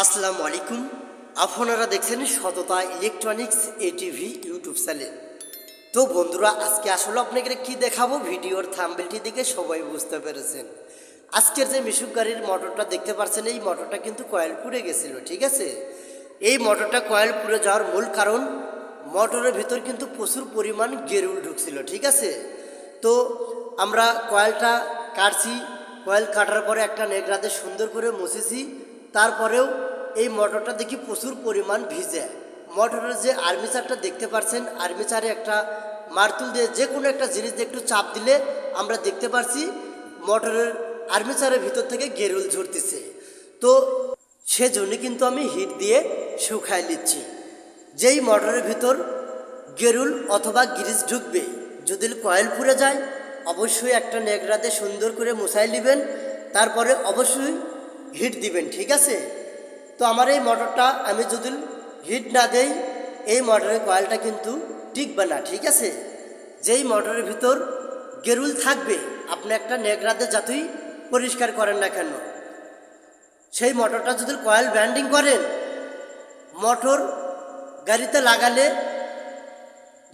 আসসালামু আলাইকুম। আপনারা দেখছেন সততা ইলেকট্রনিক্স এটিভি ইউটিউব চ্যানেল। তো বন্ধুরা, আজকে আসলে আপনাকে কি দেখাবো? ভিডিওর থাম্বেলটি দেখে সবাই বুঝতে পেরেছেন। আজকের যে মিশুক গাড়ির মোটরটা দেখতে পাচ্ছেন, এই মোটরটা কিন্তু কয়েল পুড়ে গেছিল, ঠিক আছে? এই মোটরটা কয়েল পুড়ে যাওয়ার মূল কারণ, মোটরের ভিতর কিন্তু প্রচুর পরিমাণ গেরুল ঢুকছিল, ঠিক আছে? তো আমরা কয়েলটা কাটছি, কয়েল কাটার পরে একটা নেগড়াতে সুন্দর করে মুছেছি তারপরেও এই মোটরটা দেখি প্রচুর পরিমাণ ভিজে। মোটরের যে আর্মিচারটা দেখতে পাচ্ছেন আর্মিচারে একটা মারতুল দিয়ে যে কোনো একটা জিনিস দিয়ে একটু চাপ দিলে আমরা দেখতে পাচ্ছি মোটরের আর্মিচারের ভিতর থেকে গেরুল ঝরতেছে। তো সেজন্য কিন্তু আমি হিট দিয়ে শুকায় নিচ্ছি। যেই মোটরের ভিতর গেরুল অথবা গ্রিজ ঢুকবে, যদি কয়েল পুড়ে যায়, অবশ্যই একটা নেগড়াতে সুন্দর করে মুছাই নেবেন। তারপরে অবশ্যই হিট দিবেন, ঠিক আছে? তো আমার এই মোটরটা আমি যদি হিট না দেই, এই মোটরের কয়েলটা কিন্তু টিকবে না, ঠিক আছে? যেই মোটরের ভিতর গেরুল থাকবে, আপনি একটা নেগড়াতে যতই পরিষ্কার করেন না কেন, সেই মোটরটা যদি কয়েল ব্যান্ডিং করেন, মোটর গাড়িতে লাগালে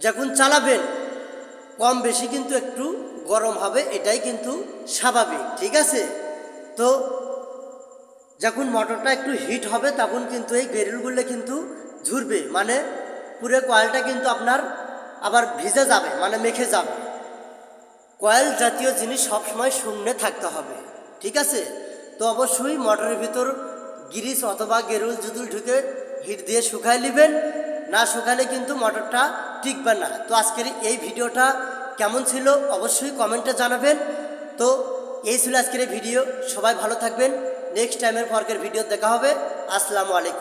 যখন চালাবেন, কম বেশি কিন্তু একটু গরম হবে, এটাই কিন্তু স্বাভাবিক, ঠিক আছে? তো যখন মোটরটা একটু হিট হবে, তখন কিন্তু এই গেরুলগুলো কিন্তু ঝুরবে। মানে পুরো কয়েলটা কিন্তু আপনার আবার ভিজে যাবে মানে মেখে যাবে। কয়েল জাতীয় জিনিস সবসময় শূন্যে থাকতে হবে, ঠিক আছে? তো অবশ্যই মোটরের ভিতর গিরিস অথবা গেরুল জুদুল ঢুকে হিট দিয়ে শুকায় নেবেন। না শুকালে কিন্তু মোটরটা টিকবে না। তো আজকের এই ভিডিওটা কেমন ছিল অবশ্যই কমেন্টে জানাবেন। তো এই ছিল আজকের ভিডিও। সবাই ভালো থাকবেন। নেক্সট টাইমের ফর্কের ভিডিও দেখা হবে। আসসালামু আলাইকুম।